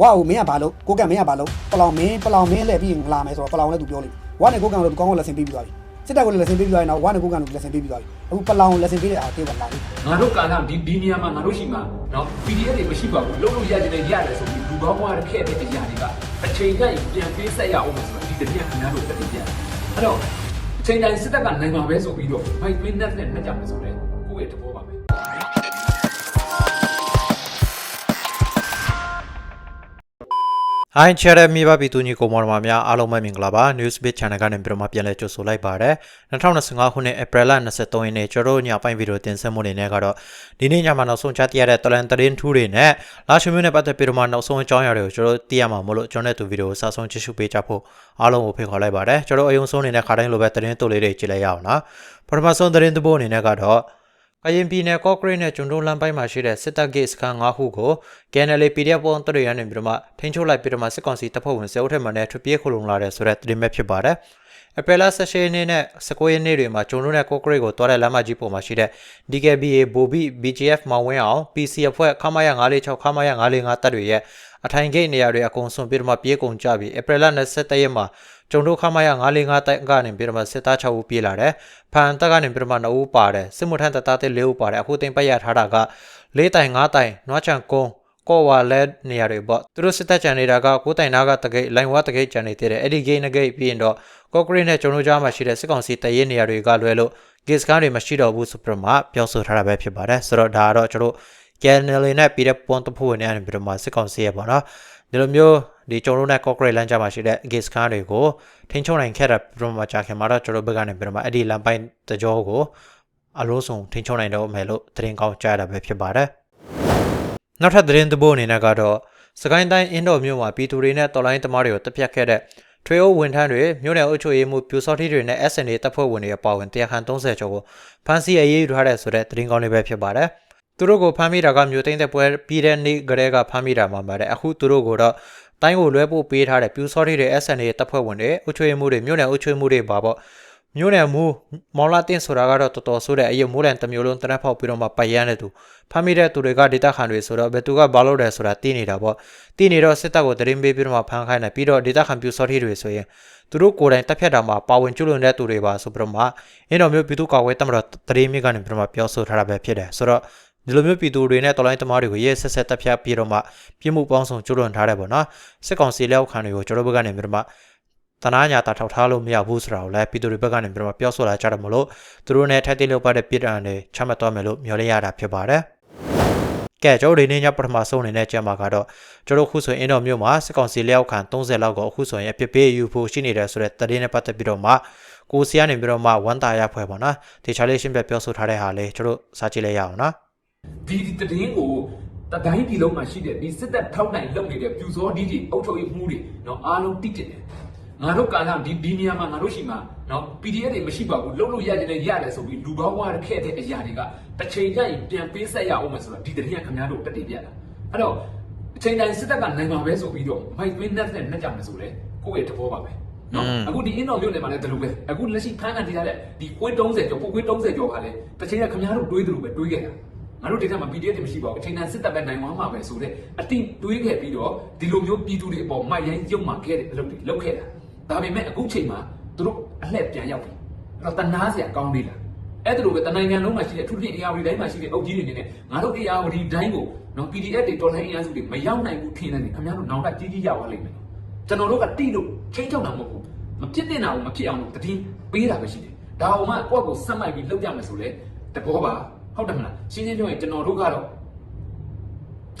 ဝါကိုမင်းကဘာလို့ကိုကံမင်းကဘာလို့ပလောင်မင်းပလောင်မင်းလှည့်ပြီးလာမယ်ဆိုတော့ပလောင်လည်းသူပြောလိမ့်ဝါနဲ့ကိုကံကိုကောင်းကောင်းလက်ဆင်ပေးပြီးသွားပြီစစ်တပ်ကိုလည်းလက်ဆင်ပေးပြီးသွားရင်တော့ဝါနဲ့ကိုကံကိုလက်ဆင်ပေးပြီးသွားပြီအခုပလောင်လက်ဆင်ပေးတဲ့အားတေးပါလာပြီငါတို့ကာလဒီဒီနေရာမှာငါတို့ရှိမှာနော် PDF တွေမရှိပါဘူးလုံးလုံးရကြတယ်ရတယ်ဆိုပြီးလူကောင်းွားတဲ့ခဲ့တဲ့အရာတွေကအချိန်တိုင်းပြန်ပေးဆက်ရအောင်ဆိုတော့ဒီတပြက်ခင်ဗျားတို့တက်ပြတယ်အဲ့တော့အချိန်တိုင်းစစ်တပ်ကနိုင်မှာပဲဆိုပြီးတော့ Mike Minute နဲ့နှက်ကြမယ်ဆိုတော့ကိုယ့်ရဲ့တဘောပါ ပဲဟိုင်းချရမြေပါပြည်သူညီကိုမော်တော်များအားလုံးပဲမင်္ဂလာပါ Newsbit Channel ကနေပြန်မှပြန်လဲကြိုဆိုလိုက်ပါရစေ2025ခုနှစ် April 23ရက်နေ့ကျွန်တော်တို့ညပိုင်းဗီဒီယိုတင်ဆက်မှုနေနဲ့ကတော့ဒီနေ့ညမှာနောက်ဆုံးကြားသိရတဲ့တလန်တရင်ထူးတွေနဲ့လာရှိမျိုးနဲ့ပတ်သက်ပြီးတော့မှနောက်ဆုံးအကြောင်းအရာတွေကိုကျွန်တော်တို့သိရမှာမို့လို့ကျွန်တော်တို့ဗီဒီယိုကိုစဆုံးကြည့်ရှုပေးကြဖို့အားလုံးကိုဖိတ်ခေါ်လိုက်ပါတယ်ကျွန်တော်တို့အယုံဆုံးနေတဲ့ခါတိုင်းလိုပဲတရင်တို့လေးတွေကြည့်လိုက်ရအောင်နော်ပထမဆုံးတရင်တပိုးအနေနဲ့ကတော့ ကရင်ပြည်နယ်ကော့ကရိတ်နဲ့ကျွန်းတို့လမ်းပိုင်းမှာရှိတဲ့စစ်တပ်ဂိတ်စခန်း၅ခုကို KNL PDF ပုံတရရနေပြီးတော့မှထိန်းချုပ်လိုက်ပြီးတော့မှစစ်ကောင်စီတပ်ဖွဲ့ဝင်စေအုပ်ထက်မှနဲ့ထွက်ပြေးခုလုံလာတဲ့ဆိုတဲ့သတင်းပဲဖြစ်ပါတယ်။ အပယ်လာ16ရက်နေ့နဲ့19ရက်နေ့တွေမှာကျွန်းတို့နဲ့ကော့ကရိတ်ကိုတွားတဲ့လမ်းမကြီးပေါ်မှာရှိတဲ့ DKBA ဘိုဘီ BGF မောင်ဝင်းအောင် PC အဖွဲ့ခမာရ946ခမာရ945တပ်တွေရဲ့အထိုင်ဂိတ်နေရာတွေအကုန်ဆွန်ပြီးတော့မှပြေးကုန်ကြပြီးအပယ်လာ27ရက်မှာကျုံတို့ခမရ945တိုက်ကနေပြီးတော့မှစစ်သား6ဦးပြေးလာတယ်။ဖန်တက်ကနေပြီးတော့မှ2ဦးပါတယ်။စစ်မှုထမ်းတပ်သားတဲ့4ဦးပါတယ်။အခုတင်ပတ်ရထားတာက4တိုင်5တိုင်နွားချံကုန်း ကော့ဝါလဲနေရာတွေပေါ့သူတို့စစ်တပ်ကြံနေတာက9တိုင်နာကတကိတ်လိုင်ဝါတကိတ်ကြံနေတဲ့အဲ့ဒီဂိတ်နဂိတ်ပြီးရင်တော့ကော့ကရစ်နဲ့ကျုံတို့ကြားမှာရှိတဲ့စစ်ကောင်စီတရဲနေရာတွေကလွဲလို့ဂစ်ကားတွေမရှိတော့ဘူးဆိုပြီးတော့မှပြောဆိုထားတာပဲဖြစ်ပါတယ်။ဆိုတော့ဒါကတော့ကျွန်တော် KNL နဲ့ပြည်တဲ့ပွန်တဖို့နေနေပြီးတော့မှစစ်ကောင်စီရဲ့ပေါ့နော်ဒီလိုမျိုးဒီကျွန်တော်တို့နဲ့ Concrete လမ်းကြားမှာရှိတဲ့ gate scan တွေကိုထိန်းချုပ်နိုင်ခဲ့တာပြီးတော့မှကြာခင်မှာတော့ကျွန်တော်ဘက်ကနေပြီးတော့မှအဲ့ဒီလမ်းပိုင်းတကြောကိုအလို့ဆုံးထိန်းချုပ်နိုင်တော့မယ်လို့သတင်းကောင်းကြားရတာပဲဖြစ်ပါတယ် နောက်ထပ်သတင်းတစ်ပုဒ်အနေနဲ့ကတော့စကိုင်းတိုင်းအင်းတော်မြို့မှာပြည်သူတွေနဲ့တော်လိုင်းသမားတွေကိုတပ်ဖြတ်ခဲ့တဲ့ထွေအုပ်ဝန်ထမ်းတွေမြို့နယ်အုပ်ချုပ်ရေးမှုပြူစောတိတွေနဲ့ SNA တပ်ဖွဲ့ဝင်တွေအပါအဝင်တရားခံ30ကျော်ကိုဖမ်းဆီးအရေးယူထားတဲ့ဆိုတဲ့သတင်းကောင်းလေးပဲဖြစ်ပါတယ်သူတို့ကိုဖမ်းမိတာကမြို့သိမ်းတဲ့ပွဲပြီးတဲ့နေ့ကတည်းကဖမ်းမိတာမှာပါတယ်အခုသူတို့ကိုတော့တိုင်းကိုလွှဲပို့ပေးထားတဲ့ပြူစောတိတွေ SNA တပ်ဖွဲ့ဝင်တွေအုပ်ချုပ်ရေးမှုတွေမြို့နယ်အုပ်ချုပ်ရေးမှုတွေပါပေါ့ မြို့နယ်မူမောင်လာတင်ဆိုတာကတော့တော်တော်ဆိုတဲ့အယုံမိုးလန်တစ်မျိုးလုံးတနက်ဖောက်ပြီးတော့မှပိုက်ရမ်းတဲ့သူဖမ်းမိတဲ့သူတွေကဒေတာခန်တွေဆိုတော့ဘယ်သူကဘာလုပ်တယ်ဆိုတာသိနေတာပေါ့သိနေတော့စစ်တပ်ကိုတရင်ပေးပြီးတော့မှဖမ်းခိုင်းတယ်ပြီးတော့ဒေတာခန်ပြူစောတိတွေဆိုရင်သူတို့ကိုယ်တိုင်တပ်ဖြတ်တာမှာပါဝင်ကျွလွန်တဲ့သူတွေပါဆိုပြီးတော့မှအင်းတော်မျိုးပြည်သူ့ကာကွယ်တပ်မတော်တရင်မြစ်ကနေပြီးတော့မှပြောဆိုထားတာပဲဖြစ်တယ်ဆိုတော့ဒီလိုမျိုးပြည်သူတွေနဲ့တော်လိုင်းသမားတွေကိုရဲဆက်ဆက်တပ်ဖြတ်ပြီးတော့မှပြည်မှုပေါင်းဆောင်ကျွလွန်ထားတယ်ပေါ့နော်စစ်ကောင်စီလက်အောက်ခံတွေကိုကျွန်တော်ဘက်ကနေပြီးတော့မှ တနာညာတာထောက်ထားလို့မရဘူးဆိုတာကိုလည်းပြည်သူတွေဘက်ကနေပြီးတော့မှပြောဆိုလာကြတယ်မလို့သူတို့နဲ့ထိုက်တိလောက်ပါတဲ့ပြည်တံတွေချမှတ်သွားမယ်လို့မျှော်လင့်ရတာဖြစ်ပါတယ်ကဲကျွန်တော်ဒီနေ့ညပထမဆုံးအနေနဲ့ကြံမှာကတော့ကျွန်တော်ခုဆိုရင်အင်းတော်မြို့မှာစစ်ကောင်စီလက်အောက်ခံ30လောက်ကိုအခုဆိုရင်အပြစ်ပေးယူဖို့ရှိနေတယ်ဆိုတဲ့သတင်းနဲ့ပတ်သက်ပြီးတော့မှကိုစီကနေပြီးတော့မှဝန်တာရဖွဲ့ပေါ့နော်ဒီချာလေးရှင်းပြပြောဆိုထားတဲ့ဟာလေးကျွန်တော်စာကြည့်လိုက်ရအောင်နော်ဒီတည်င်းကိုတတိုင်းပြည်လုံးမှာရှိတဲ့ဒီစစ်တပ်ထောက်နိုင်လုပ်နေတဲ့ပြူစောဒီကြီးအုပ်ချုပ်ရေးမှုတွေနော်အားလုံးတိတက်တယ် ငါတို့ကာလဒီဒီနေရာမှာငါတို့ရှိမှာနော် PDF တွေမရှိပါဘူးလုံးလုံးရကြတယ်ရတယ်ဆိုပြီးလူကောင်းွားတဲ့ခဲ့တဲ့အရာတွေကတစ်ချိန်ကျရင်ပြန်ပေးဆက်ရအောင်မယ်ဆိုတော့ဒီတည်းကခင်ဗျားတို့တက်တည်ပြတာအဲ့တော့အချိန်တိုင်းစစ်တပ်ကနိုင်မှာပဲဆိုပြီးတော့ Mike Win Net နဲ့နှက်ကြမယ်ဆိုလဲကိုယ့်ရဲ့သဘောပါပဲနော်အခုဒီအင်းတော်မြို့နယ်မှာလည်းဒီလိုပဲအခုလက်ရှိဖမ်းခံနေရတဲ့ဒီကွင်း30ကျော်ပုတ်ကွင်း30ကျော်ကလည်းတစ်ချိန်ကခင်ဗျားတို့တွေးသလိုပဲတွေးခဲ့တာငါတို့ဒေတာမှာ PDF တွေမရှိပါဘူးအချိန်တန်စစ်တပ်ပဲနိုင်သွားမှာပဲဆိုတဲ့အတိတွေးခဲ့ပြီးတော့ဒီလိုမျိုးပြည်သူတွေအပေါ်မိုက်ရိုင်းရုံမှခဲ့တဲ့အလုပ်တွေလုပ်ခဲ့တာ ဒါပေမဲ့အခုချိန်မှာသူတို့အလှည့်ပြန်ရောက်ပြီအဲ့တော့တနာစရာကောင်းသေးလားအဲ့ဒါလိုပဲတနိုင်ငံလုံးမှာရှိတဲ့ထူးထူးအရာဝတီတိုင်းမှာရှိတဲ့အုပ်ကြီးတွေနေနဲ့ငါတို့အရာဝတီတိုင်းကိုနော် PDF တွေတော်လှန်ရေးအင်အားစုတွေမရောက်နိုင်ဘူးထင်တယ်ခင်ဗျားတို့နောင်တကြီးကြီးရောက်သွားလိမ့်မယ်ကျွန်တော်တို့ကတိလို့ချိန်ချောက်တာမဟုတ်ဘူးမဖြစ်တင်တာကိုမဖြစ်အောင်လို့တတိပေးတာပဲရှိတယ်ဒါအောင်မှကိုယ့်ကိုစက်မိုက်ပြီးလုပ်ကြမယ်ဆိုလေတဘောပါဟုတ်တယ်မလားရှင်းရှင်းပြောရင်ကျွန်တော်တို့ကတော့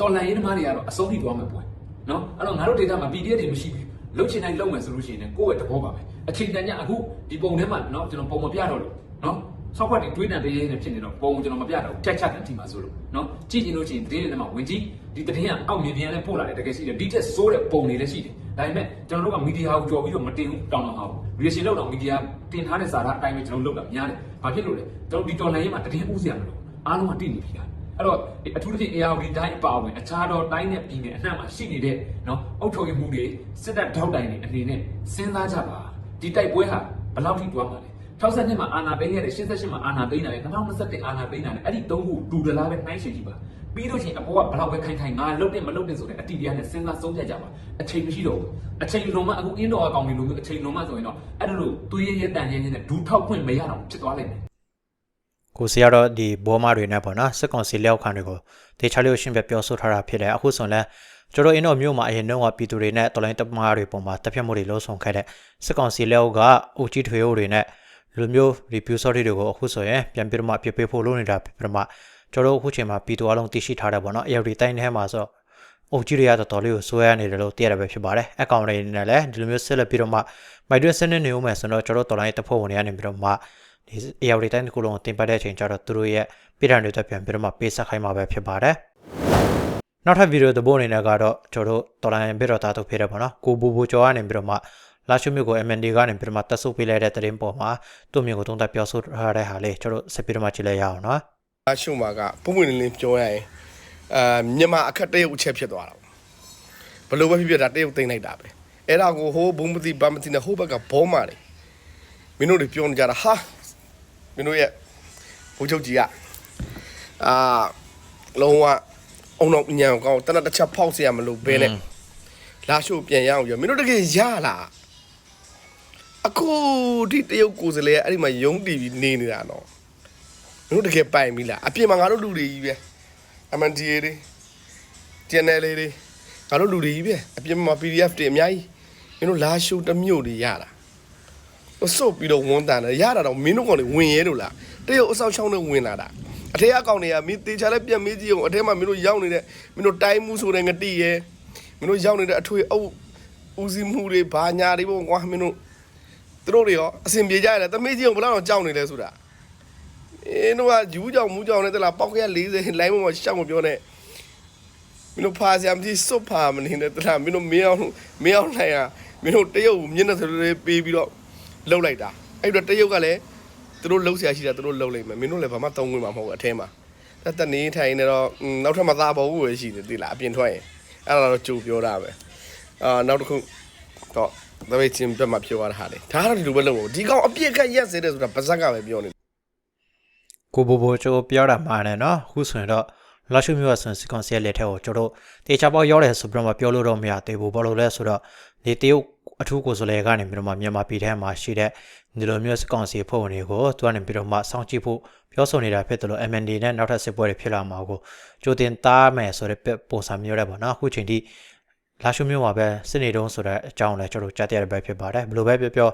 တော်လန်ရေးသမားတွေကတော့အဆုံးထိသွားမှာပေါ့နော်အဲ့တော့ငါတို့ဒေတာမှာ PDF တွေမရှိဘူး လုတ်ချင်တိုင်းလုပ်မယ်ဆိုလို့ရှိရင်ကိုယ့်ရဲ့တဘောပါပဲအချိန်တန်ညအခုဒီပုံထဲမှာနော်ကျွန်တော်ပုံမပြတော့လို့နော်ဆောက်ခွက်တွေတွေးတန်တရေနဲ့ဖြစ်နေတော့ပုံကျွန်တော်မပြတော့ချက်ချက်တန်ထိမှာဆိုလို့နော်ကြည့်ကြည့်လို့ရှိရင်သတင်းတွေထဲမှာဝင်ကြည့်ဒီသတင်းကအောက်မြင်ပြန်လဲပို့လာတယ်တကယ်ရှိတယ်ဒီထက်စိုးတဲ့ပုံတွေလည်းရှိတယ်ဒါပေမဲ့ကျွန်တော်တို့ကမီဒီယာကိုကြော်ပြီးတော့မတင်ဘူးတောင်းတော့မှာဘူး reaction လောက်တော့မီဒီယာတင်ထားတဲ့စာသားအတိုင်းပဲကျွန်တော်လုပ်တာများတယ်ဘာဖြစ်လို့လဲကျွန်တော်ဒီတော်လိုင်းရေးမှာသတင်းဥစရာမလိုအားလုံးကတည်နေပြီလား အဲ့တော့အထူးသဖြင့် ARD တိုင်းအပါအဝင်အခြားသောတိုင်းနဲ့ပြည်နယ်အနှံ့မှာရှိနေတဲ့နော်အုပ်ချုပ်ရေးမှုတွေစစ်တပ်ထောက်တိုင်တွေအနေနဲ့စဉ်းစားကြပါဒီတိုက်ပွဲဟာဘယ်လောက်ထိတွားမှာလဲ62မှာအာဏာသိမ်းခဲ့တယ်88မှာအာဏာသိမ်းတာလေ2021အာဏာသိမ်းတာလေအဲ့ဒီသုံးခုတူတလားပဲနှိုင်းရှင်ကြည့်ပါပြီးလို့ရှိရင်အပေါ်ကဘလောက်ပဲခိုင်ခိုင်ငါလုတ်တယ်မလုတ်တယ်ဆိုတဲ့အတီးတရားနဲ့စဉ်းစားဆုံးဖြတ်ကြပါအချိန်မရှိတော့ဘူးအချိန်လုံးမအခုအင်းတော်အကောင်တွေလိုမျိုးအချိန်လုံးမဆိုရင်တော့အဲ့ဒါလို့သွေးရရတန်ရင်းနဲ့ဒူးထောက်ခွင့်မရတော့ဖြစ်သွားလိမ့်မယ် ကိုစီကတော့ဒီဘောမတွေနဲ့ပေါ့နော်စစ်ကောင်စီလက်အောက်ခံတွေကိုတေချာလေးကိုရှင်းပြပြောဆိုထားတာဖြစ်တယ်အခုဆိုရင်လည်းကျွန်တော်အင်းတို့မြို့မှာအရင်တုန်းကပြည်သူတွေနဲ့တော်လိုင်းတမတွေပုံမှာတပ်ဖြတ်မှုတွေလုံးဆောင်ခဲ့တဲ့စစ်ကောင်စီလက်အောက်ကအုပ်ကြီးထွေအိုတွေနဲ့လူမျိုး review sorry တွေကိုအခုဆိုရင်ပြန်ပြီးတော့မှပြပေးဖို့လုပ်နေတာပြပြီးတော့မှကျွန်တော်အခုချိန်မှာပြည်သူအလုံးသိရှိထားတယ်ပေါ့နော်အယောက်ဒီတိုင်းထဲမှာဆိုအုပ်ကြီးတွေကတော်တော်လေးကိုဆွဲရနေတယ်လို့သိရတာပဲဖြစ်ပါတယ်အကောင့်တွေနဲ့လည်းဒီလိုမျိုးဆက်လက်ပြီးတော့မှမိုက်တွင်းစနစ်နေဦးမယ်ဆိုတော့ကျွန်တော်တော်လိုင်းတပ်ဖွဲ့ဝင်တွေကနေပြီးတော့မှ ဒီအရာတွေတိုင်းတစ်ခုလုံးကိုတင်ပတ်တဲ့အချိန်ကျတော့သူတို့ရဲ့ပြည်ထောင်တွေတက်ပြန်ပြီးတော့မှပေးဆက်ခိုင်းမှာပဲဖြစ်ပါတယ်။နောက်ထပ်ဗီဒီယိုသဘောအနေနဲ့ကတော့ကျွန်တော်တို့တော်လိုင်းဘီတော့တာတို့ဖြစ်တယ်ပေါ့နော်။ကိုဘူဘူကျော်ကနေပြီးတော့မှလာရှုမျိုးကို MND ကနေပြီးတော့မှတက်ဆုပ်ပေးလိုက်တဲ့တရင်ပေါ်မှာသူ့မျိုးကိုတုံးတက်ပြောဆိုထားတဲ့ဟာလေးကျွန်တော်ဆက်ပြီးတော့မှကြည့်လိုက်ရအောင်နော်အရှုံမှာကပုံပွင့်လင်းလင်းပြောရရင်အာမြန်မာအခက်တရုတ်အချက်ဖြစ်သွားတာဘလို့ပဲဖြစ်ဖြစ်ဒါတရုတ်သိမ့်လိုက်တာပဲအဲ့ဒါကိုဟိုဘုံမတိဘာမတိနဲ့ဟိုဘက်ကဘောမာတယ်မင်းတို့တွေပြောနေကြတာဟာ မင်းတို့ရဲ့ဘုချုပ်ကြီးကအာလုံးဝအုံတော့ညံကောင်းတနက်တစ်ချက်ဖောက်เสียမလို့ဘဲနဲ့လာရှို့ပြန်ရအောင်ရမင်းတို့တကယ်ရလားအခုဒီတရုတ်ကိုယ်စလဲအဲ့ဒီမှာယုံတီပြီးနေနေတာနော် မင်းတို့တကယ်ပိုင်ပြီလားအပြင်မှာငါတို့လူတွေကြီးပဲ MNDA တွေ channel လေးတွေငါတို့လူတွေကြီးပဲအပြင်မှာ PDF တွေအများကြီးမင်းတို့လာရှိုးတစ်မျိုးတွေရတာဟို စုပ်ပြီးတော့ဝန်တန်တယ်ရတာတော့မင်းတို့ကောင်တွေဝင်ရဲလို့လားတရုတ်အဆောက်ချောင်းနဲ့ဝင်လာတာအထက်အကောင်တွေကမင်းတေချာလဲပြန်မေးကြည့်အောင်အထက်မှာမင်းတို့ရောက်နေတဲ့မင်းတို့တိုင်းမှုဆိုတဲ့ငတိရဲမင်းတို့ရောက်နေတဲ့အထွေအုပ်ဦးစီးမှုတွေဘာညာတွေပေါ့ကွာမင်းတို့သူတို့တွေရောအစဉ်ပြေကြရတယ်တမေးကြီးအောင်ဘယ်တော့ကြောက်နေလဲဆိုတာအင်းတို့ကယူးကြောင်မူးကြောင်နဲ့တလားပေါက်ခရ40လိုင်းပေါ်မှာရှောက်မပြောနဲ့မင်းတို့ဖာစရာမကြီးစွတ်ဖာမနေနဲ့တလားမင်းတို့မင်းအောင်မင်းအောင်နိုင်ရမင်းတို့တရုတ်မျက်နှာဆိုလေးပေးပြီးတော့ လှုပ်လိုက်တာအဲ့တော့တရုတ်ကလည်းသူတို့လှုပ်ဆရာရှိတာသူတို့လှုပ်လိုက်မယ်မင်းတို့လည်းဘာမှသုံးဝင်မှာမဟုတ်ဘူးအထဲမှာတက်တက်နေထိုင်နေတော့နောက်ထပ်မသားပေါ်ဘူးပဲရှိတယ်သိလားအပြင်ထွက်ရင်အဲ့ဒါတော့ကြိုပြောတာပဲအာနောက်တစ်ခုတော့သဘေချင်းပြတ်မှာပြောရတာဟာလေဒါကတော့ဒီလိုပဲလုပ်ဖို့ဒီကောင်အပြစ်ကရက်စေတယ်ဆိုတာပါဇက်ကပဲပြောနေကိုဘူဘူချိုပြောတာမှာနဲ့နော်အခုဆိုရင်တော့လာရှုမျိုးဆန်စစ်ကောင်စီရဲ့လက်ထက်ကိုကျွန်တော်တေချာပေါက်ရောက်တယ်ဆိုပြီးတော့မှပြောလို့တော့မရသေးဘူးဘာလို့လဲဆိုတော့ ဒီတရုတ်အထူးကိုယ်စားလှယ်ကနေပြီးတော့မှမြန်မာပြည်ထဲမှာရှိတဲ့ဒီလိုမျိုးစစ်ကောင်စီဖွဲ့ဝင်တွေကိုသူကနေပြီးတော့မှစောင့်ကြည့်ဖို့ပြောဆိုနေတာဖြစ်တယ်လို့ MND နဲ့နောက်ထပ်စစ်ပွဲတွေဖြစ်လာမှာကိုကြိုတင်သားမယ်ဆိုတဲ့ပုံစံမျိုးတဲ့ပေါ့နော်အခုချိန်ထိလာရှုမျိုးမှာပဲစစ်နေတုံးဆိုတဲ့အကြောင်းလည်းကျွန်တော်ကြားသိရတဲ့ဘက်ဖြစ်ပါတယ်ဘယ်လိုပဲပြောပြော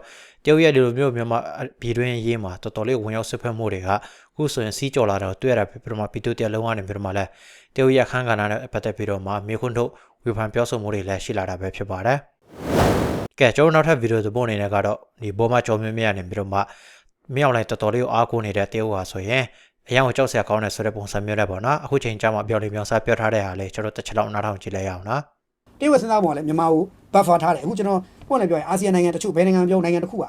တရုတ်ရဲ့ဒီလိုမျိုးမြန်မာပြည်တွင်းရေးမှာတော်တော်လေးဝင်ရောက်စစ်ဖက်မှုတွေကအခုဆိုရင်စီးကြော်လာတော့တွေ့ရတာဖြစ်ပြီးတော့မှပြည်သူတရားလုံးကနေပြီးတော့မှလည်းတရုတ်ရဲ့အခန်းကဏ္ဍနဲ့ပတ်သက်ပြီးတော့မှမြေခွန်းထုတ်ဝေဖန်ပြောဆိုမှုတွေလည်းရှိလာတာပဲဖြစ်ပါတယ် ကဲကျွန်တော်နောက်ထပ်ဗီဒီယိုသဘောအနေနဲ့ကတော့ဒီဘောမကြော်မြမြနေပြီးတော့မှမြောက်လိုက်တော်တော်လေးကိုအားကိုးနေတဲ့တရုတ်ဟာဆိုရင်အရင်ကကြောက်စရာကောင်းတဲ့ဆိုတဲ့ပုံစံမျိုးနဲ့ပေါ့နော်အခုချိန်ကျမှပြောလိမ့်မြောင်စားပြောထားတဲ့ဟာလေးကျွန်တော်တစ်ချက်လောက်နားထောင်ကြည့်လိုက်ရအောင်နော်တရုတ်စဉ်းစားပုံကလည်းမြန်မာကို buffer ထားတယ်အခုကျွန်တော်ပုံနဲ့ပြောရင်အာဆီယံနိုင်ငံတချို့ဘယ်နိုင်ငံပြောနိုင်ငံတစ်ခုက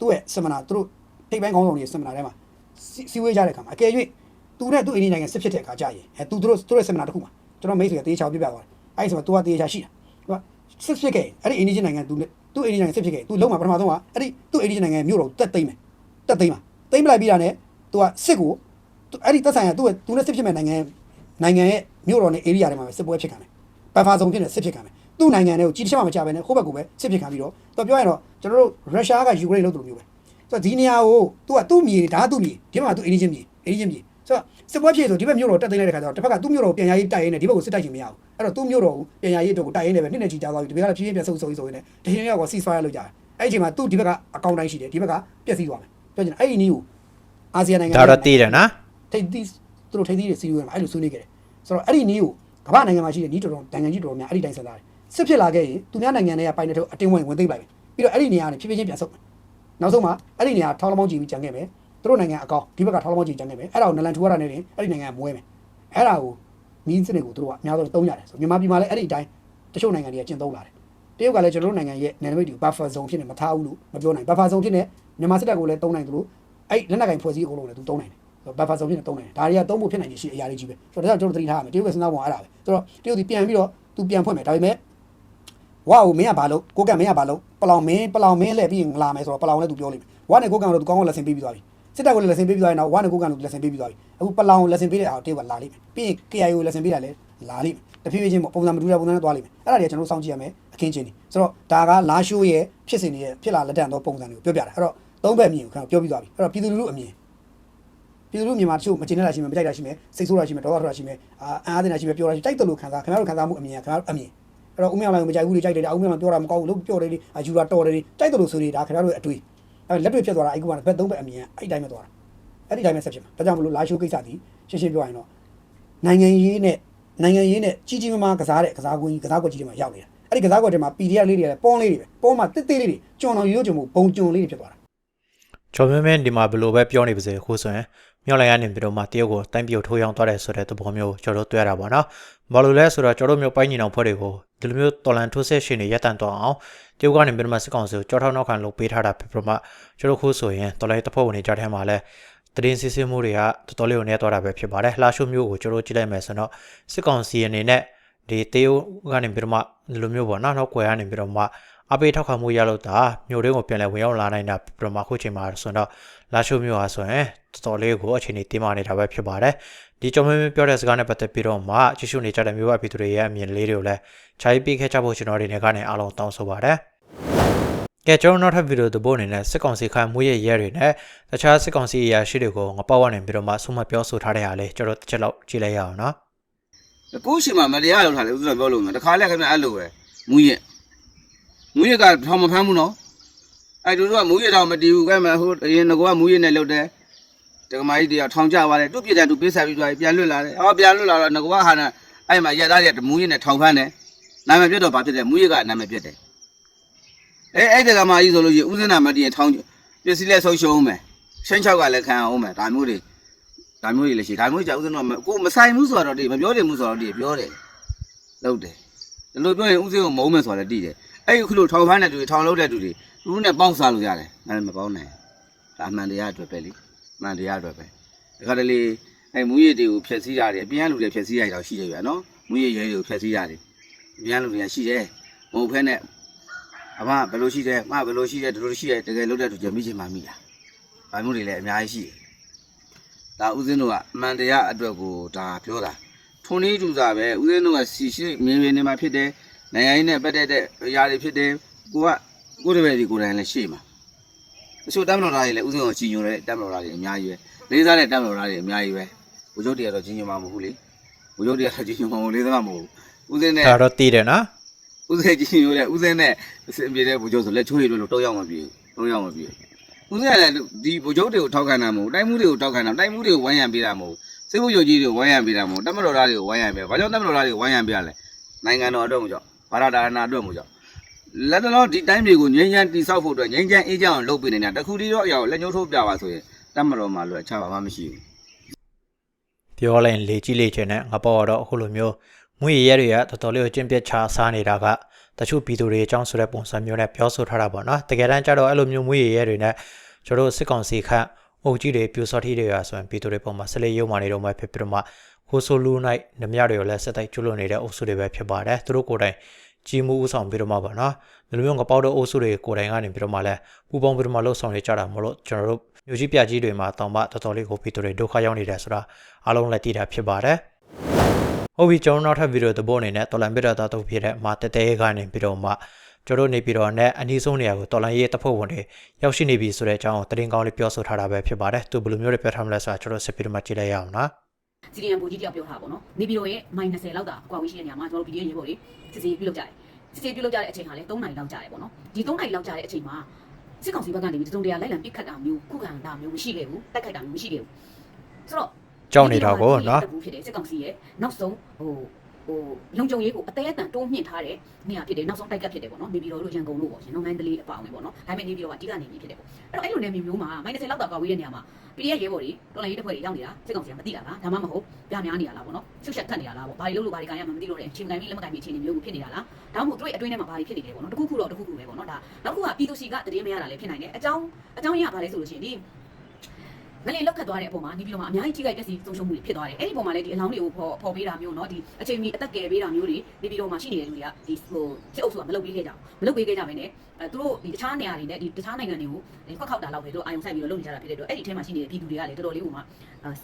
သူ့ရဲ့စမနာသူတို့ထိပ်ပိုင်းခေါင်းဆောင်တွေစမနာထဲမှာစီဝေးကြတဲ့အခါမှာအကယ်၍သူနဲ့သူ့အိန္ဒိယနိုင်ငံစစ်ဖြစ်တဲ့အခါကြာရင်အဲသူတို့သူတို့ရဲ့စမနာတစ်ခုမှာကျွန်တော်မိတ်ဆွေကတေးချောင်းပြပြသွားတယ်အဲ့ဒီဆိုတော့ तू ကတေးချာရှိတာသူက စစ်ဖြစ်ခဲ့အဲ့ဒီအိန္ဒိယနိုင်ငံသူနဲ့သူ့အိန္ဒိယနိုင်ငံစစ်ဖြစ်ခဲ့သူလုံးမှာပထမဆုံးကအဲ့ဒီသူ့အိန္ဒိယနိုင်ငံမြို့တော်တက်သိမ်းမယ်တက်သိမ်းမှာသိမ်းပလိုက်ပြီးတာနဲ့ तू ကစစ်ကိုအဲ့ဒီသက်ဆိုင်ရာသူ့သူနဲ့စစ်ဖြစ်မဲ့နိုင်ငံနိုင်ငံရဲ့မြို့တော်နဲ့ area တွေမှာပဲစစ်ပွဲဖြစ်ခံတယ်ဘတ်ဖာဆောင်ဖြစ်နေစစ်ဖြစ်ခံမယ်သူ့နိုင်ငံတွေကိုကြီးတစ်ချက်မှမချဘဲနဲ့ဟိုဘက်ကိုပဲစစ်ဖြစ်ခံပြီးတော့သူပြောရင်တော့ကျွန်တော်တို့ရုရှားကယူကရိန်းလို့တူလို့မျိုးပဲဆိုတော့ဒီနေရာကိုသူကသူ့မြေဒါကသူ့မြေဒီမှာကသူ့အိန္ဒိချင်းမြေအိန္ဒိချင်းမြေ ဆိုတော့စစ်ပွဲဖြစ်ဆိုဒီဘက်မြို့တော်တက်သိမ်းလိုက်တဲ့ခါကျတော့တစ်ဖက်ကသူ့မြို့တော်ကိုပြန်ရရေးတိုက်ရင်းနဲ့ဒီဘက်ကိုစစ်တိုက်ချင်မရဘူးအဲ့တော့သူ့မြို့တော်ကိုပြန်ရရေးအတွက်ကိုတိုက်ရင်းနဲ့ပဲနှစ်နဲ့ချီကြာသွားပြီဒီဘက်ကလည်းဖြည်းဖြည်းပြန်ဆုပ်ဆုပ်ဆိုရင်းနဲ့တရှင်ရောက်ကစီးဆွားရလို့ကြာတယ်အဲ့ဒီအချိန်မှာသူ့ဒီဘက်ကအကောင့်တိုင်းရှိတယ်ဒီဘက်ကပျက်စီးသွားမယ်ပြောချင်တယ်အဲ့ဒီနည်းကိုအာဆီယံနိုင်ငံဒါတော့တည်တယ်နော်ထိပ်သီးသူတို့ထိပ်သီးတွေစီးရွေးမှာအဲ့လိုဆွေးနွေးခဲ့တယ်ဆိုတော့အဲ့ဒီနည်းကိုကမ္ဘာနိုင်ငံမှာရှိတဲ့နီးတော်တော်နိုင်ငံကြီးတော်တော်များအဲ့ဒီတိုင်းစဉ်းစားတယ်စစ်ဖြစ်လာခဲ့ရင်သူများနိုင်ငံတွေကပိုင်တဲ့ထုတ်အတင်းဝင်ဝင်သိမ့်လိုက်ပြီပြီးတော့အဲ့ဒီနေရာကနေဖြည်းဖြည်းချင်းပြန်ဆုတ်မယ်နောက်ဆုံးမှာအဲ့ဒီနေရာထောက်လမောင်းကြည့်ပြီးကြံခဲ့မယ် သူတို့နိုင်ငံအကောင်ဒီဘက်ကထောက်လမောင်းကြည့်ကြံခဲ့မယ်အဲ့ဒါကိုနလန်ထူရတာနဲ့တင်အဲ့ဒီနိုင်ငံကမွဲမယ်အဲ့ဒါကိုမင်းစနစ်ကိုသူတို့ကအများဆုံးသုံးရတယ်ဆိုမြန်မာပြည်မှာလည်းအဲ့ဒီအတိုင်းတချို့နိုင်ငံတွေကကျင့်သုံးလာတယ်တရုတ်ကလည်းကျွန်တော်တို့နိုင်ငံရဲ့နယ်နိမိတ်တွေကို buffer zone ဖြစ်နေမထားဘူးလို့မပြောနိုင် buffer zone ဖြစ်နေမြန်မာစစ်တပ်ကိုလည်းသုံးနိုင်တယ်လို့အဲ့လက်နက်ကင်ဖွဲ့စည်းအကုန်လုံးလည်းသူသုံးနိုင်တယ်ဘတ်ဖာဆုံးဖြစ်နေတုံးနေတယ်ဒါတွေကသုံးဖို့ဖြစ်နိုင်ခြေရှိအရာတွေကြီးပဲဆိုတော့ဒါကြောင့်ကျွန်တော်သတိထားရမယ်တရုတ်ကစဉ်းစားပုံကအဲ့ဒါပဲဆိုတော့တရုတ်ဒီပြန်ပြီးတော့သူပြန်ဖွင့်မယ်ဒါပေမဲ့ဝါကိုမင်းကဘာလို့ကိုကမင်းကဘာလို့ပလောင်မင်းပလောင်မင်းလှည့်ပြီးငလာမယ်ဆိုတော့ပလောင်လည်းသူပြောလိမ့်မယ်ဝါနဲ့ကိုကံတော့သူကောင်းကောင်းလက်ဆင်ပေးပြီးသွားပြီ စစ်တပ်ကိုလည်းလက်ဆင်ပေးပြီးသွားရင်တော့ဝါနကိုကန်ကိုလက်ဆင်ပေးပြီးသွားပြီအခုပလောင်ကိုလက်ဆင်ပေးတဲ့အားတေးကလာလိမ့်မယ်ပြီးရင် KIO ကိုလက်ဆင်ပေးတာလည်းလာလိမ့်မယ်တဖြည်းဖြည်းချင်းပေါ့ပုံစံမတူတဲ့ပုံစံနဲ့သွားလိမ့်မယ်အဲ့ဒါတွေကကျွန်တော်တို့စောင့်ကြည့်ရမယ်အခင်းချင်းနေဆိုတော့ဒါကလာရှိုးရဲ့ဖြစ်စဉ်တွေရဲ့ဖြစ်လာလက်တန်သောပုံစံတွေကိုပြောပြတာအဲ့တော့သုံးဘက်မြင်ကိုကျွန်တော်ပြောပြီးသွားပြီအဲ့တော့ပြည်သူလူထုအမြင်ပြည်သူလူမြန်မာတချို့မကျင်တဲ့တာရှိမယ်မကြိုက်တာရှိမယ်စိတ်ဆိုးတာရှိမယ်ဒေါသထွက်တာရှိမယ်အာအန်အားတင်တာရှိမယ်ပြောတာရှိတိုက်တယ်လို့ခံစားခင်ဗျားတို့ခံစားမှုအမြင်ကခင်ဗျားတို့အမြင်အဲ့တော့ဦးမြောင်လိုက်ကိုမကြိုက်ဘူးလေကြိုက်တယ်အဦးမြောင်ပြောတာမကောင်းဘူးလို့ပြောတယ်လေအယူတာတော်တယ်လေတိုက်တယ်လို့ဆိုနေတာခင်ဗျားတို့အတွေ့ အဲ့လက်တွေ့ဖြစ်သွားတာအဲ့ကဘက်သုံးဘက်အမြင်အဲ့ဒီတိုင်းပဲသွားတာအဲ့ဒီတိုင်းပဲဆက်ဖြစ်မှာဒါကြောင့်မလို့လာရှိုးကိစ္စဒီရှင်းရှင်းပြောရရင်တော့နိုင်ငံရေးနဲ့နိုင်ငံရေးနဲ့ကြီးကြီးမားမားကစားတဲ့ကစားကွင်းကြီးကစားကွက်ကြီးတွေမှာရောက်နေတာအဲ့ဒီကစားကွက်တွေမှာ PDF လေးတွေလည်းပေါင်းလေးတွေပဲပေါင်းမှာတစ်သေးလေးတွေကျွန်တော်ရိုးရိုးကြုံမှုဘုံကျွန်လေးတွေဖြစ်သွားတာကျော်မင်းမင်းဒီမှာဘယ်လိုပဲပြောနေပါစေခုဆိုရင်မြောက်လိုက်ကနေပြီးတော့မှတရုတ်ကိုတိုင်းပြုတ်ထိုးရောင်းသွားတယ်ဆိုတဲ့သဘောမျိုးကျွန်တော်တို့တွေ့ရတာပေါ့နော် ဘာလို့လဲဆိုတော့ကျွန်တော်တို့မျိုးပိုင်းညီနောင်ဖွဲ့တွေကိုဒီလိုမျိုးတော်လန်ထိုးဆက်ရှင်တွေရပ်တန့်သွားအောင်တရုတ်ကနေပြီးတော့မှစစ်ကောင်စီကိုကြောထောက်နောက်ခံလုပ်ပေးထားတာဖြစ်ပြီးတော့မှကျွန်တော်ခုဆိုရင်တော်လိုင်းတစ်ဖက်ဝင်နေကြတဲ့မှာလဲတရင်စစ်စစ်မှုတွေကတော်တော်လေးကိုနေသွားတာပဲဖြစ်ပါတယ်လှရှုမျိုးကိုကျွန်တော်ကြည့်လိုက်မယ်ဆိုတော့စစ်ကောင်စီအနေနဲ့ဒီတရုတ်ကနေပြီးတော့မှဒီလိုမျိုးပေါ့နော်နောက်ွယ်ကနေပြီးတော့မှအပေးထောက်ခံမှုရလို့တာမြို့တွင်းကိုပြန်လဲဝင်ရောက်လာနိုင်တာပြမခုချိန်မှာဆိုတော့လာရှိုးမျိုးဟာဆိုရင်တော်တော်လေးကိုအချိန်ကြီးတင်းမာနေတာပဲဖြစ်ပါတယ်ဒီကြောင်မင်းပြောတဲ့စကားနဲ့ပတ်သက်ပြီးတော့မှကြည့်ရှုနေကြတဲ့မျိုးအပြည်သူတွေရဲ့အမြင်လေးတွေကိုလည်းခြားပြီးခဲ့ကြဖို့ကျွန်တော်တွေနဲ့ကနေအားလုံးတောင်းဆိုပါတယ်ကဲကျွန်တော်နောက်ထပ်ဗီဒီယိုတစ်ပုဒ်အနေနဲ့စစ်ကောင်စီခိုင်မှုရဲ့ရဲတွေနဲ့တခြားစစ်ကောင်စီအရာရှိတွေကိုငပောက်ဝနေပြီးတော့မှဆုံးမပြောဆိုထားတဲ့အားလေးကျွန်တော်တစ်ချက်လောက်ကြည့်လိုက်ရအောင်နော်ကိုရှိမှမတရားလောက်ထားလေဥစ္စာပြောလို့မယ်တခါလဲခင်ဗျအဲ့လိုပဲမူရက်မူရက်ကထောင်မဖမ်းဘူးနော် အဲ့တို့ကမူရက်ထောင်မတီးဘူးကဲမဟိုအရင်ကမူရက်နဲ့လှုပ်တယ်တက္ကမကြီးတရားထောင်ကြပါလေသူ့ပြည်တယ်သူပေးဆက်ပြီးသွားပြီပြန်လွတ်လာတယ်ဟောပြန်လွတ်လာတော့ငကဟာနဲ့အဲ့မှာရက်သားတွေကမူရက်နဲ့ထောင်ဖမ်းတယ်နာမည်ပြတ်တော့ဘာဖြစ်တယ်မူရက်ကနာမည်ပြတ်တယ်အဲအဲ့တက္ကမကြီးဆိုလို့ရှိရင်ဥစဉ်နာမတီးထောင်ပစ္စည်းလဲဆုံးရှုံးမယ်ရှင်းချောက်ကလည်းခံအောင်မယ်ဒါမျိုးတွေဒါမျိုးကြီးလည်းရှိဒါမျိုးကြီးကြောက်ဦးစင်းတော့ကိုမဆိုင်ဘူးဆိုတော့ဒီမပြောတယ်ဘူးဆိုတော့ဒီပြောတယ်လုပ်တယ်ဒီလိုပြောရင်ဦးစင်းကိုမုန်းမယ်ဆိုတော့တည်တယ် အဲ့ဒီခုလိုထောင်ဖမ်းတဲ့သူတွေထောင်လုံးတဲ့သူတွေသူတို့နဲ့ပေါင်းစားလို့ရတယ်ဒါပေမဲ့မပေါင်းနိုင်ဒါအမှန်တရားအတွက်ပဲလေအမှန်တရားအတွက်ပဲဒါခါတလေအဲ့မူရည်တွေကိုဖျက်ဆီးရတယ်အပြန်လူတွေဖျက်ဆီးရတော့ရှိတယ်ဗျာနော်မူရည်ရဲတွေကိုဖျက်ဆီးရတယ်အပြန်လူတွေကရှိတယ်မဟုတ်ဖဲနဲ့အမဘယ်လိုရှိတယ်မဘယ်လိုရှိတယ်ဒီလိုရှိတယ်တကယ်လုပ်တဲ့သူကြမိချင်မှမိတာဒါမျိုးတွေလည်းအများကြီးရှိတယ်ဒါဦးဇင်းတို့ကအမှန်တရားအတွက်ကိုဒါပြောတာထုံလေးတူတာပဲဦးဇင်းတို့ကစီရှိမြင်မြင်နေမှာဖြစ်တယ် နိုင်ငံရေးနဲ့ပတ်သက်တဲ့အရာတွေဖြစ်တယ်ကိုကကိုယ်တပည့်ဒီကိုယ်တိုင်လည်းရှေ့မှာတချို့တမ်းမတော်သားတွေလည်းဦးဇင်းကိုကြီးညိုတဲ့တမ်းမတော်သားတွေအများကြီးပဲလေးစားတဲ့တမ်းမတော်သားတွေအများကြီးပဲဘုချုပ်တွေကတော့ကြီးညိုမှာမဟုတ်ဘူးလေဘုချုပ်တွေကတော့ကြီးညိုမှာမဟုတ်လေးစားမှာမဟုတ်ဘူးဦးဇင်းနဲ့ဒါတော့တည်တယ်နော်ဦးဇင်းကြီးညိုတဲ့ဦးဇင်းနဲ့အစင်ပြေတဲ့ဘုချုပ်ဆိုလက်ချိုးရလို့တော့ရောက်မပြေဘူးတော့ရောက်မပြေဘူးဦးစရလည်းဒီဗိုလ်ချုပ်တွေကိုထောက်ခံတာမဟုတ်တိုင်းမှုတွေကိုထောက်ခံတာတိုင်းမှုတွေကိုဝိုင်းရံပေးတာမဟုတ်စစ်မှုချုပ်ကြီးတွေကိုဝိုင်းရံပေးတာမဟုတ်တမတော်သားတွေကိုဝိုင်းရံပေးဘာကြောင့်တမတော်သားတွေကိုဝိုင်းရံပေးရလဲနိုင်ငံတော်အတွက်မို့ကြောင့် ဘာသာဒါနအတွက်မို့ကြောင့်လက်တော်ဒီတိုင်းမျိုးကိုငြိမ်းချမ်းတိဆောက်ဖို့အတွက်ငြိမ်းချမ်းအေးချမ်းအောင်လုပ်ပေးနေတာတခုတည်းတော့အရာကိုလက်ညှိုးထိုးပြပါဆိုရင်တမတော်မှာလို့အခြားဘာမှမရှိဘူးပြောလိုက်ရင်လေကြည့်လေချင်တဲ့ငါပေါ့တော့အခုလိုမျိုးငွေရဲတွေကတော်တော်လေးကိုကျင့်ပြတ်ချစားနေတာကတချို့ပြည်သူတွေအကြောင်းဆိုတဲ့ပုံစံမျိုးနဲ့ပြောဆိုထားတာပေါ့နော်တကယ်တမ်းကျတော့အဲ့လိုမျိုးငွေရဲတွေနဲ့ကျွန်တော်တို့စစ်ကောင်စီခန့်အုပ်ကြီးတွေပြူစော်ထီတွေရဆိုရင်ပြည်သူတွေပုံမှာဆက်လက်ရုံမာနေတော့မှဖြစ်ပြီးတော့မှခိုးဆိုလူနိုင်နှမရတွေကိုလည်းဆက်တိုက်ကျွလွန်နေတဲ့အုပ်စုတွေပဲဖြစ်ပါတယ်သူတို့ကိုယ်တိုင် ကြီးမှုဥဆောင်ပြီးတော့မှပေါ့နော်ဒီလိုမျိုးငပေါက်တဲ့အုပ်စုတွေကိုယ်တိုင်ကနေပြီးတော့မှလည်းပူပေါင်းပြီးတော့မှလှုပ်ဆောင်နေကြတာမလို့ကျွန်တော်တို့မျိုးကြီးပြကြီးတွေမှာတောင်မှတော်တော်လေးကိုပြည်သူတွေဒုက္ခရောက်နေတယ်ဆိုတာအားလုံးလည်းသိတာဖြစ်ပါတယ်ဟုတ်ပြီကျွန်တော်နောက်ထပ်ဗီဒီယိုတစ်ပုဒ်အနေနဲ့တော်လန်ပြတာတော့ဖြစ်တဲ့မာတဲတဲကနေပြီးတော့မှကျွန်တော်တို့နေပြီးတော့နဲ့အနည်းဆုံးနေရာကိုတော်လန်ရေးတပ်ဖွဲ့ဝင်တွေရောက်ရှိနေပြီဆိုတဲ့အကြောင်းကိုသတင်းကောင်းလေးပြောဆိုထားတာပဲဖြစ်ပါတယ်သူဘယ်လိုမျိုးတွေပြောထားမလဲဆိုတာကျွန်တော်ဆက်ပြီးတော့မှကြည့်လိုက်ရအောင်နော် စီဒီအမ်ဘူကြီးတယောက်ပြောထားပါတော့။နေပြည်တော်ရဲ့ -20 လောက်တာကွာဝေးရှိတဲ့နေရာမှာကျွန်တော်တို့ PDF ရေပေါ်တွေစစ်စစ်ပြုလုပ်ကြတယ်။စစ်စစ်ပြုလုပ်ကြတဲ့အချိန်ဟာလည်း3နိုင်လောက်ကြတယ်ပေါ့နော်။ဒီ3နိုင်လောက်ကြတဲ့အချိန်မှာစစ်ကောင်စီဘက်ကနေပြီးတုံတရာလိုက်လံပစ်ခတ်တာမျိုးခုခံတာမျိုးမရှိခဲ့ဘူး။တိုက်ခိုက်တာမျိုးမရှိခဲ့ဘူး။ဆိုတော့ကြောက်နေတာကိုနော်တကူဖြစ်တယ်စစ်ကောင်စီရဲ့နောက်ဆုံးဟို ဟိုလုံခြုံရေးကိုအသေးအတန်တိုးမြင့်ထားတဲ့နေရာဖြစ်တယ်နောက်ဆုံးတိုက်ကပ်ဖြစ်တယ်ပေါ့နော်နေပြည်တော်တို့ရန်ကုန်တို့ပေါ့ရှင်နော်မန္တလေးအပေါင်းပဲပေါ့နော်ဒါပေမဲ့နေပြည်တော်ကအဓိကနေပြည်ဖြစ်တယ်ပေါ့အဲ့တော့အဲ့လိုနေမျိုးမျိုးမှာ -30 လောက်တာကွာဝေးတဲ့နေရာမှာ PDF ရဲဘော်တွေတော်လိုင်းရေးတစ်ဖွဲ့တွေရောက်နေတာစစ်ကောင်စီကမသိတာလားဒါမှမဟုတ်ပြများနေတာလားပေါ့နော်ဆွတ်ချက်ခတ်နေတာလားပေါ့ဘာတွေလုပ်လို့ဘာတွေကန်ရမှမသိလို့တဲ့ချိန်ကန်ပြီးလက်မကန်ပြီးအခြေအနေမျိုးကိုဖြစ်နေတာလားဒါမှမဟုတ်သူ့ရဲ့အတွင်းထဲမှာဘာတွေဖြစ်နေလဲပေါ့နော်တခုခုတော့တခုခုပဲပေါ့နော်ဒါနောက်တစ်ခုကပြည်သူစီကတည်င်းမရတာလည်းဖြစ်နိုင်တယ်အကြောင်းအကြောင်းရပါလဲဆိုလို့ရှိရင်ဒီ ငလင်လောက်ခတ်သွားတဲ့အပေါ်မှာနေပြီးတော့မှအများကြီးကြီးကြိုက်ပျက်စီးဆုံးရှုံးမှုတွေဖြစ်သွားတယ်အဲ့ဒီပုံမှာလည်းဒီအလောင်းတွေကိုဖော်ဖော်ပေးတာမျိုးเนาะဒီအချိန်မီအသက်ကယ်ပေးတာမျိုးတွေနေပြီးတော့မှရှိနေတဲ့လူတွေကဒီဟိုစစ်အုပ်စုကမလုပ်ပေးခဲ့ကြဘူးမလုပ်ပေးခဲ့ကြဘဲနဲ့အဲသူတို့ဒီတခြားနေရာတွေနဲ့ဒီတခြားနိုင်ငံတွေကိုဒီခွက်ခောက်တာလောက်ပဲသူတို့အာယုံဆိုင်ပြီးတော့လုပ်နေကြတာဖြစ်တဲ့အတွက်အဲ့ဒီအထဲမှာရှိနေတဲ့ပြည်သူတွေကလည်းတော်တော်လေးဟိုမှာ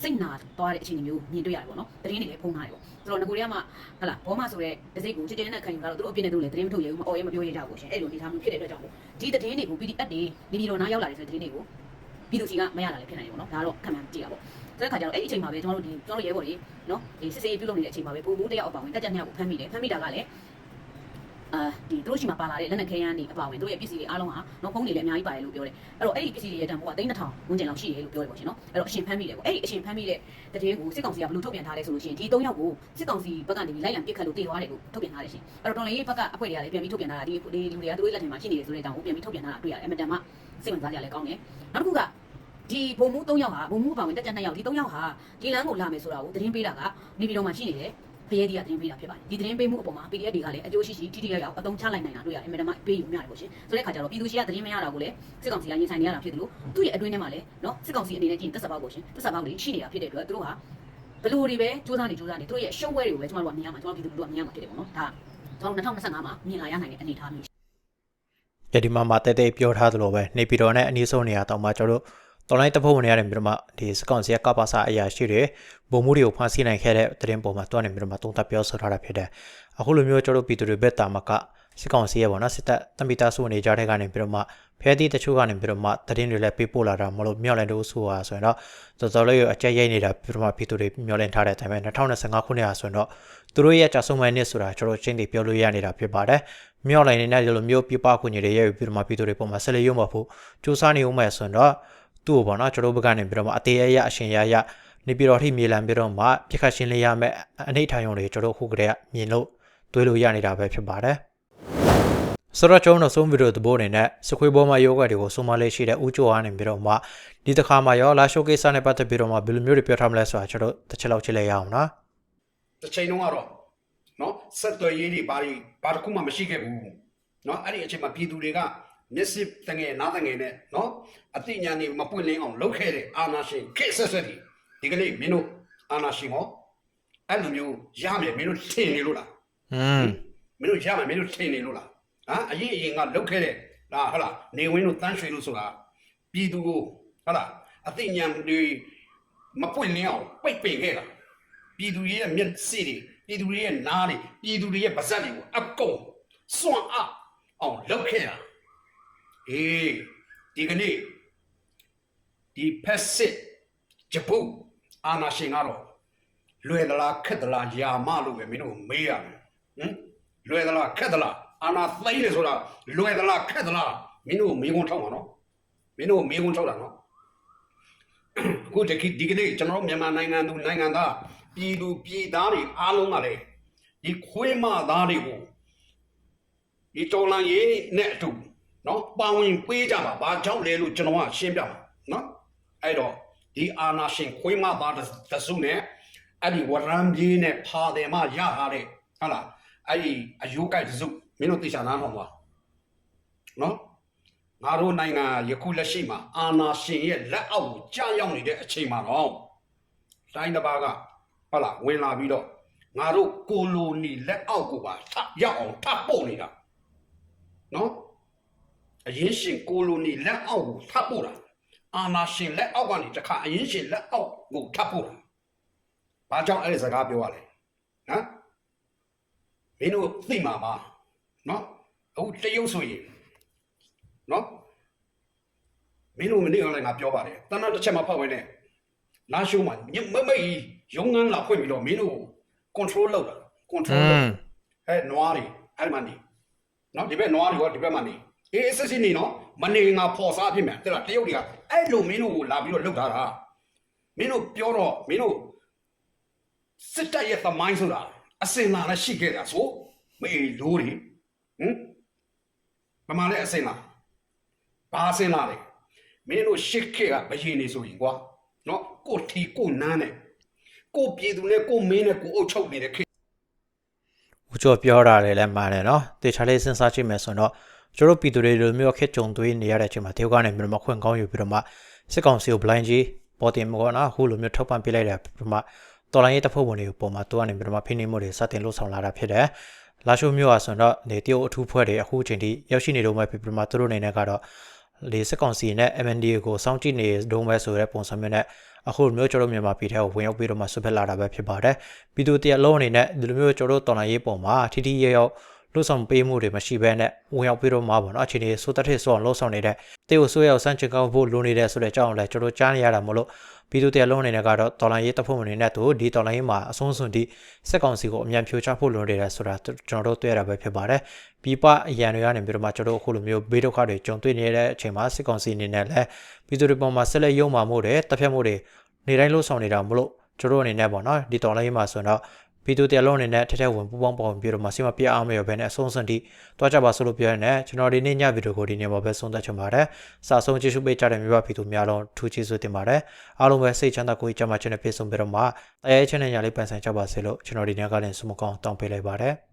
စိတ်နာသွားတဲ့အခြေအနေမျိုးမြင်တွေ့ရတယ်ပေါ့နော်တရင်တွေလည်းဖုံးထားတယ်ပေါ့ဆိုတော့ငကိုတွေကမှဟလာဘောမဆိုတဲ့ဒစိတ်ကိုချစ်ချင်တဲ့ခံယူလာတော့သူတို့အပြစ်နဲ့သူတို့လည်းတရင်မထုတ်ရဘူးမအော်ရဲမပြောရကြဘူးရှင်အဲ့လိုအနေထားမျိုးဖြစ်တဲ့အတွက်ကြောင့်ဒီတရင်တွေကို PDF တွေနေပြီးတော့နားရောက်လာတယ်ဆိုတဲ့တရင်တွေကို ပြည်သူစီကမရတာလည်းဖြစ်နိုင်တယ်ပေါ့နော်ဒါတော့ခံမှန်းကြည့်ရပါပေါ့ဆိုတဲ့ခါကျတော့အဲ့ဒီအချိန်မှာပဲကျွန်တော်တို့ဒီကျွန်တော်တို့ရဲဘော်တွေနော်ဒီစစ်စေးပြုလုပ်နေတဲ့အချိန်မှာပဲပုံမှုတယောက်အပါဝင်တက်ကြက်နှစ်ယောက်ကိုဖမ်းမိတယ်ဖမ်းမိတာကလည်း အာဒီသူတို့ရှိမှာပါလာတဲ့လက်နက်ခဲယမ်းတွေအပါဝင်တို့ရဲ့ပစ္စည်းတွေအားလုံးဟာနော်ဖုန်းတွေလည်းအများကြီးပါတယ်လို့ပြောတယ်အဲ့တော့အဲ့ဒီပစ္စည်းတွေရဲ့တန်ဖိုးက3000ဝန်းကျင်လောက်ရှိတယ်လို့ပြောတယ်ပေါ့ရှင်နော်အဲ့တော့အရှင်ဖမ်းမိတယ်ပေါ့အဲ့ဒီအရှင်ဖမ်းမိတဲ့တည်င်းကိုစစ်ကောင်စီကဘယ်လိုထုတ်ပြန်ထားလဲဆိုလို့ရှိရင်ဒီ3ယောက်ကိုစစ်ကောင်စီဘက်ကနေလိုက်လံပစ်ခတ်လို့တေသွားတယ်လို့ထုတ်ပြန်ထားတယ်ရှင်အဲ့တော့တော်လေးဘက်ကအဖွဲ့တွေကလည်းပြန်ပြီးထုတ်ပြန်ထားတာဒီဒီလူတွေကသူတို့လက်ထင်မှာရှိနေတယ်ဆိုတဲ့အကြောင်းကိုပြန်ပြီးထုတ်ပြန်ထားတာတွေ့ရတယ်အမတန်မှစိတ်ဝင်စားကြလည်းကောင်းတယ်နောက်တစ်ခုကဒီဘုံမှု၃ယောက်ဟာဘုံမှုအပါဝင်တက်ကြ2ယောက်ဒီ၃ယောက်ဟာဒီလမ်းကိုလာမယ်ဆိုတာကိုသတင်းပေးတာကနေပြည်တော်မှာရှိနေတယ် ဖရဲဒီကသတင်းပေးတာဖြစ်ပါတယ်ဒီသတင်းပေးမှုအပေါ်မှာ PDF တွေကလည်းအကျိုးရှိရှိထိထိရောက်ရောက်အသုံးချလိုက်နိုင်တာတွေ့ရတယ်အင်မတန်မှပေးယူများတယ်ပေါ့ရှင်ဆိုတဲ့ခါကျတော့ပြည်သူရှိကသတင်းမရတာကိုလည်းစစ်ကောင်စီကရင်ဆိုင်နေရတာဖြစ်တယ်လို့သူ့ရဲ့အတွင်းထဲမှာလည်းနော်စစ်ကောင်စီအနေနဲ့ကြည့်တက်ဆက်ပေါက်ပေါ့ရှင်တက်ဆက်ပေါက်တွေရှိနေတာဖြစ်တဲ့အတွက်သူတို့ဟာဘလူတွေပဲစူးစမ်းနေစူးစမ်းနေသူတို့ရဲ့ရှုံးပွဲတွေကိုပဲကျွန်တော်တို့ကမြင်ရမှာကျွန်တော်ပြည်သူတို့ကမြင်ရမှာဖြစ်တယ်ပေါ့နော်ဒါကျွန်တော်2025မှာမြင်လာရနိုင်တဲ့အနေအထားမျိုးယဒီမှာမတဲတဲပြောထားသလိုပဲနေပြည်တော်နဲ့အနီးဆုံးနေရာတော့မှကျွန်တော်တို့ တော်လိုင်းတဖို့ဝင်ရတဲ့မြို့မှာဒီစကောင်စီကကပ္ပစာအရာရှိတွေဘုံမှုတွေကိုဖမ်းဆီးနိုင်ခဲ့တဲ့တရင်ပုံမှာတွန်းနေမြို့မှာတုံးတက်ပြောဆိုထားတာဖြစ်တယ်အခုလိုမျိုးကျွန်တော်တို့ပြည်သူတွေဘက်တာမကစစ်ကောင်စီရဲ့ပေါ့နော်စစ်တပ်တမီတာစုနေကြတဲ့ကနေပြီးတော့မှဖဲသီးတချို့ကနေပြီးတော့မှတရင်တွေလည်းပေးပို့လာတာမလို့မြောက်လန်တို့ဆိုတာဆိုရင်တော့တော်တော်လေးအကြက်ရိုက်နေတာပြီးတော့မှပြည်သူတွေမျောလင့်ထားတဲ့အတိုင်းပဲ2025ခုနှစ်ဟာဆိုရင်တော့သူတို့ရဲ့ကြာဆုံးမဲ့နှစ်ဆိုတာကျွန်တော်ချင်းတွေပြောလို့ရနေတာဖြစ်ပါတယ်မြောက်လိုင်းနေတဲ့ဒီလိုမျိုးပြပခွင့်တွေရဲ့ပြီးတော့မှပြည်သူတွေပုံမှာဆက်လက်ရုံမဖို့စူးစမ်းနေဦးမယ်ဆိုရင်တော့ သူ့ကိုပေါ့နော်ကျွန်တော်ဘက်ကနေပြီးတော့မှအသေးအရအရှင်ရရနေပြည်တော်ထိမြေလံပြီးတော့မှပြခတ်ရှင်းလေးရမယ်အနေထိုင်ုံတွေကျွန်တော်ခုကတည်းကမြင်လို့တွေးလို့ရနေတာပဲဖြစ်ပါတယ်ဆိုတော့ကျွန်တော်ဆုံးဗီဒီယိုသဘောအနေနဲ့စခွေးပေါ်မှာယောဂတွေကိုစုမလေးရှိတဲ့ဥကြိုအားနေပြီးတော့မှဒီတစ်ခါမှာရောလာရှိုးကိစ္စနဲ့ပတ်သက်ပြီးတော့မှဘယ်လိုမျိုးတွေပြောထားမလဲဆိုတာကျွန်တော်တစ်ချက်လောက်ကြည့်လိုက်ရအောင်နော်တစ်ချိန်လုံးကတော့နော်ဆက်သွယ်ရေးတွေဘာတွေဘာတစ်ခုမှမရှိခဲ့ဘူးနော်အဲ့ဒီအချိန်မှာပြည်သူတွေက မျက်စိတငယ်နားတငယ်နဲ့နော်အသိဉာဏ်တွေမပွင့်လင်းအောင်လုပ်ခဲ့တဲ့အာနာရှင်ခေတ်ဆက်ဆက်ဒီဒီကနေ့မင်းတို့အာနာရှင်ဟောအဲ့လိုမျိုးရမယ်မင်းတို့ထင်နေလို့လားอืมမင်းတို့ရမယ်မင်းတို့ထင်နေလို့လားဟမ်အရင်အရင်ကလုပ်ခဲ့တဲ့ဒါဟုတ်လားနေဝင်းတို့တန်းရွှေလို့ဆိုတာပြည်သူကိုဟုတ်လားအသိဉာဏ်တွေမပွင့်လင်းအောင်ပိတ်ပင်ခဲ့တာပြည်သူတွေရဲ့မျက်စိတွေပြည်သူတွေရဲ့နားတွေပြည်သူတွေရဲ့ပါးစပ်တွေကိုအကုန်စွန့်အပ်အောင်လုပ်ခဲ့တာ အေးဒီကနေ့ဒီဖက်စစ်ဂျပူအာနာရှင်ကတော့လွယ်သလားခက်သလားယာမလို့ပဲမင်းတို့မေးရမယ်ဟမ်လွယ်သလားခက်သလားအာနာသိတယ်ဆိုတာလွယ်သလားခက်သလားမင်းတို့မေးခွန်းထောက်ပါနော်မင်းတို့မေးခွန်းထောက်တာနော်အခုတခိဒီကနေ့ကျွန်တော်တို့မြန်မာနိုင်ငံသူနိုင်ငံသားပြည်သူပြည်သားတွေအားလုံးကလည်းဒီခွေးမသားတွေကိုဒီတော်လန်ရေးနဲ့အတူ နော်ပါဝင်ပေးကြပါဘာကြောင့်လဲလို့ကျွန်တော်ကရှင်းပြပါနော်အဲ့တော့ဒီအာနာရှင်ခွေးမသားတစုနဲ့အဲ့ဒီဝရံပြေးနဲ့ဖာတယ်မရထားတဲ့ဟုတ်လားအဲ့ဒီအယုကိုက်တစုမင်းတို့သိချာနားထောင်ပါနော်ငါတို့နိုင်ငံယခုလက်ရှိမှာအာဏာရှင်ရဲ့လက်အောက်ကိုကြာရောက်နေတဲ့အချိန်မှာတော့တိုင်းတစ်ပါးကဟုတ်လားဝင်လာပြီးတော့ငါတို့ကိုလိုနီလက်အောက်ကိုပါထပ်ရောက်အောင်ထပ်ပို့နေတာနော် အရင်ရှင်ကိုလိုနီလက်အောက်ကိုထပ်ပို့တာအာဏာရှင်လက်အောက်ကနေတခါအရင်ရှင်လက်အောက်ကိုထပ်ပို့တာဘာကြောင့်အဲ့ဒီစကားပြောရလဲဟမ်မင်းတို့သိမှာပါနော်အခုတရုတ်ဆိုရင်နော်မင်းတို့မနေ့ကလည်းငါပြောပါတယ်တဏ္ဍတစ်ချက်မှဖောက်ဝင်နေလာရှိုးမှာညမမိတ်ရုံငန်းလာဖွင့်ပြီးတော့မင်းတို့ control လုပ်တာ control လုပ်ဟဲ့နွားတွေအဲ့ဒီမှာနေနော်ဒီဘက်နွားတွေကဒီဘက်မှာနေ အေးအစစ်စစ်နေနော်မနေငါဖော်စားဖြစ်မယ်တဲ့လားတရုတ်တွေကအဲ့လိုမင်းတို့ကိုလာပြီးတော့လုပ်ထားတာမင်းတို့ပြောတော့မင်းတို့စစ်တပ်ရဲ့သမိုင်းဆိုတာအစင်လာလည်းရှိခဲ့တာဆိုမေးလို့တွေဟမ်ဗမာလည်းအစင်လားဘာအစင်လားလဲမင်းတို့ရှစ်ခေတ်ကဘယင်နေဆိုရင်ကွာနော်ကိုထီကိုနန်းနဲ့ကိုပြည်သူနဲ့ကိုမင်းနဲ့ကိုအုပ်ချုပ်နေတဲ့ခေတ်ဦးကျော်ပြောတာလည်းလည်းမှန်တယ်နော်တေချာလေးစဉ်းစားကြည့်မယ်ဆိုတော့ ကျွန်တော်ပြည်သူတွေလိုမျိုးခက်ကြုံသွေးနေရတဲ့အချိန်မှာတယောက်ကနေမျိုးမခွင့်ကောင်းယူပြီးတော့မှစစ်ကောင်စီကို blind ကြီးပေါ်တင်မောနော်အခုလိုမျိုးထောက်ပံ့ပေးလိုက်တဲ့ပြမတော်လိုင်းရေးတပ်ဖွဲ့ဝင်တွေကိုပုံမှာသူကနေပြမဖိနှိပ်မှုတွေစတင်လှုပ်ဆောင်လာတာဖြစ်တယ်လာရှိုးမျိုးอ่ะဆိုတော့နေတရုတ်အထူးဖွဲ့တွေအခုချိန်ထိရောက်ရှိနေတော့မှပြပြမသူတို့အနေနဲ့ကတော့လေစက်ကောင်စီနဲ့ MNDA ကိုစောင့်ကြည့်နေတော့မဲဆိုတဲ့ပုံစံမျိုးနဲ့အခုလိုမျိုးကျွန်တော်မြန်မာပြည်ထဲကိုဝင်ရောက်ပြီးတော့မှဆွတ်ဖက်လာတာပဲဖြစ်ပါတယ်ပြည်သူတရက်လုံးအနေနဲ့ဒီလိုမျိုးကျွန်တော်တို့တော်လိုင်းရေးပုံမှာထီထီရရောက် လှုပ်ဆောင်ပေးမှုတွေမရှိဘဲနဲ့ဝင်ရောက်ပြီးတော့မှပေါ့နော်အခြေအနေဆိုတတ်တဲ့ဆိုအောင်လှုပ်ဆောင်နေတဲ့တေကိုဆိုးရောက်စမ်းချင်ကောက်ဖို့လိုနေတဲ့ဆိုတဲ့အကြောင်းလည်းကျွန်တော်ကြားနေရတာမလို့ပြည်သူတရက်လုံးအနေနဲ့ကတော့တော်လိုင်းရေးတပ်ဖွဲ့ဝင်တွေနဲ့သူဒီတော်လိုင်းရေးမှာအဆုံးစွန်ဒီစက်ကောင်စီကိုအမြန်ဖြိုချဖို့လိုနေတယ်ဆိုတာကျွန်တော်တို့တွေ့ရတာပဲဖြစ်ပါတယ်ပြပအရန်တွေကနေပြီးတော့မှကျွန်တော်တို့အခုလိုမျိုးဘေးဒုက္ခတွေကြုံတွေ့နေတဲ့အချိန်မှာစစ်ကောင်စီအနေနဲ့လည်းပြည်သူတွေပေါ်မှာဆက်လက်ရုံမှမှုတွေတပ်ဖြတ်မှုတွေနေတိုင်းလှုပ်ဆောင်နေတာမလို့ကျွန်တော်တို့အနေနဲ့ပေါ့နော်ဒီတော်လိုင်းရေးမှာဆိုတော့ ပြည်သူတရားလုံးအနေနဲ့ထက်ထက်ဝင်ပူပေါင်းပေါင်းပြီးတော့မှစီမပြအောင်မရဘဲနဲ့အဆုံးစွန်တိတွားကြပါဆိုလို့ပြောရတဲ့ကျွန်တော်ဒီနေ့ညဗီဒီယိုကိုဒီနေ့မှာပဲဆုံးသက်ချင်ပါတယ်။စာဆုံးကြည့်ရှုပေးကြတဲ့မြို့ပြည်သူများလုံးထူးချီးစွာတင်ပါတယ်။အားလုံးပဲစိတ်ချမ်းသာကိုယ်ကြမ်းမှချင်တဲ့ပြည့်စုံပြီးတော့မှတရားချင်တဲ့ညာလေးပန်ဆန်ကြပါစေလို့ကျွန်တော်ဒီနေ့ကလည်းဆုမကောင်းတောင်းပေးလိုက်ပါတယ်။